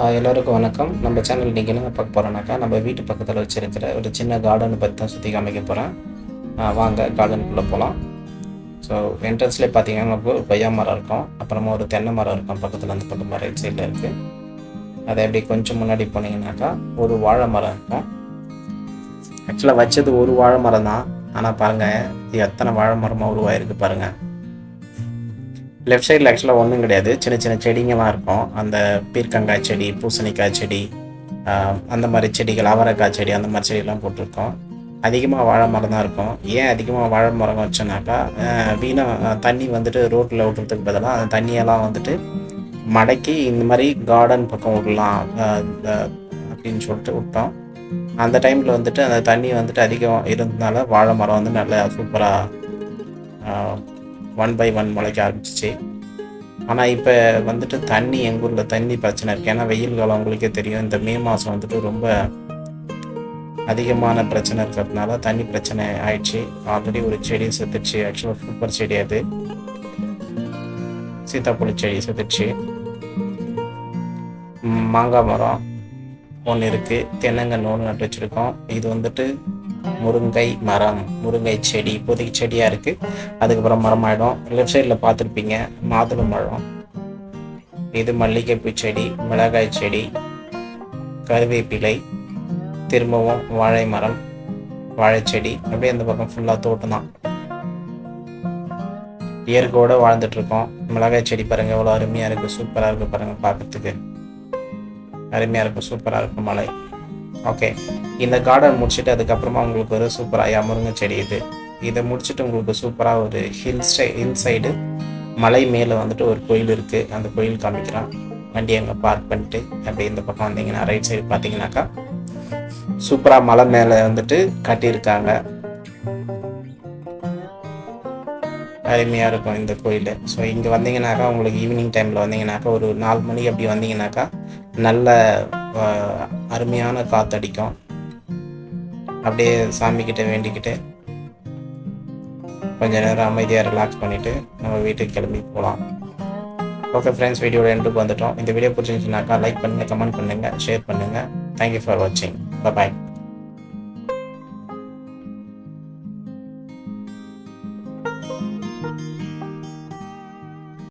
எல்லோருக்கும் வணக்கம். நம்ம சேனல் நீங்கள் என்ன பார்க்க போகிறோன்னாக்கா நம்ம வீட்டு பக்கத்தில் வச்சுருக்கிற ஒரு சின்ன கார்டன் பற்றி தான் சுற்றி காமிக்க போகிறேன் வாங்க கார்டனுக்குள்ளே போகலாம் ஸோ என்ட்ரன்ஸ்லேயே பார்த்தீங்கன்னா நமக்கு ஒரு கொய்யா மரம் இருக்கும். அப்புறமா ஒரு தென்னை மரம் இருக்கும். பக்கத்தில் அந்த பக்கம் ரைட் சைடில் இருக்குது அதை அப்படி கொஞ்சம் முன்னாடி போனீங்கன்னாக்கா ஒரு வாழை மரம் இருக்கும். ஆக்சுவலாக வச்சது ஒரு வாழை மரம் தான் ஆனால் பாருங்கள் இது எத்தனை வாழை மரமாக உருவாயிருக்கு பாருங்கள் லெஃப்ட் சைடில் ஆக்சுவலாக ஒன்றும் கிடையாது. சின்ன சின்ன செடிங்கெல்லாம் இருக்கும். அந்த பீர்க்கங்காய் செடி பூசணிக்காய் செடி அந்த மாதிரி செடிகள் அவரைக்காய் செடி அந்த மாதிரி செடியெல்லாம் போட்டிருக்கோம். அதிகமாக வாழை மரம் தான் இருக்கும். ஏன் அதிகமாக வாழை மரம் வச்சோன்னாக்கா வீணாக தண்ணி வந்துட்டு ரோட்டில் விட்டுறதுக்கு பதிலாக அந்த தண்ணியெல்லாம் வந்துட்டு மடக்கி இந்த மாதிரி கார்டன் பக்கம் விடலாம் அப்படின்னு சொல்லிட்டு விட்டோம். அந்த டைமில் வந்துட்டு அந்த தண்ணி வந்துட்டு அதிகம் இருந்ததுனால வாழை மரம் வந்து நல்லா சூப்பராக ஒன் பை ஒன் முளைக்க ஆரம்பிச்சிச்சு. ஆனால் இப்போ வந்துட்டு தண்ணி எங்கள் ஊரில் தண்ணி பிரச்சனை இருக்குது ஏன்னா வெயில் காலம் உங்களுக்கே தெரியும் இந்த மே மாதம் வந்துட்டு ரொம்ப அதிகமான பிரச்சனை இருக்கிறதுனால தண்ணி பிரச்சனை ஆயிடுச்சு. ஆல்ரெடி ஒரு செடி செத்துச்சு ஆக்சுவலாக சூப்பர் செடி அது. சீத்தாப்பழ செடி செத்துச்சு மாங்காய் மரம் ஒன்று இருக்குது தென்னங்கன்று ஒன்று நட்டு வச்சுருக்கோம். இது வந்துட்டு முருங்கை மரம் முருங்கை செடி இப்போதைக்கு செடியாக இருக்குது அதுக்கப்புறம் மரம் ஆகிடும் லெஃப்ட் சைடில் பார்த்துருப்பீங்க மாதுளை மரம் இது மல்லிகைப்பூ செடி மிளகாய் செடி கருவேப்பிலை திரும்பவும் வாழை மரம் வாழைச்செடி அப்படியே அந்த பக்கம் ஃபுல்லாக தோட்டம் தான். இயற்கையோடு வாழ்ந்துட்டுருக்கோம் மிளகாய் செடி பாருங்கள் எவ்வளோ அருமையாக இருக்குது சூப்பராக இருக்குது பாருங்கள் பார்க்குறதுக்கு. அருமையாக இருக்கும் சூப்பராக இருக்கும் மலை ஓகே இந்த கார்டன் முடிச்சுட்டு அதுக்கப்புறமா உங்களுக்கு ஒரு சூப்பராக முருங்கை செடி இது. இதை முடிச்சுட்டு உங்களுக்கு சூப்பராக ஒரு ஹில் ஸ்டை ஹில் சைடு மலை மேலே வந்துட்டு ஒரு கோயில் இருக்குது அந்த கோயில் காமிக்கிறான். வண்டி அங்கே பார்க் பண்ணிட்டு அப்படியே இந்த பக்கம் வந்தீங்கன்னா ரைட் சைடு பார்த்தீங்கன்னாக்கா சூப்பராக மலை மேலே வந்துட்டு கட்டியிருக்காங்க. அருமையாக இருக்கும் இந்த கோயில். ஸோ இங்கே வந்தீங்கன்னாக்கா உங்களுக்கு ஈவினிங் டைமில் வந்தீங்கன்னாக்கா ஒரு நாலு மணி அப்படி வந்தீங்கன்னாக்கா நல்ல அருமையான காற்றடிக்கும் அப்படியே சாமிக்கிட்ட வேண்டிக்கிட்டு கொஞ்ச நேரம் அமைதியாக ரிலாக்ஸ் பண்ணிவிட்டு நம்ம வீட்டுக்கு கிளம்பி போகலாம் ஓகே ஃப்ரெண்ட்ஸ் வீடியோட எண்டுக்கு வந்துட்டோம். இந்த வீடியோ பிடிச்சிருந்துச்சுனாக்கா லைக் பண்ணுங்கள் கமெண்ட் பண்ணுங்கள் ஷேர் பண்ணுங்கள் தேங்க்யூ ஃபார் வாட்சிங் பாய்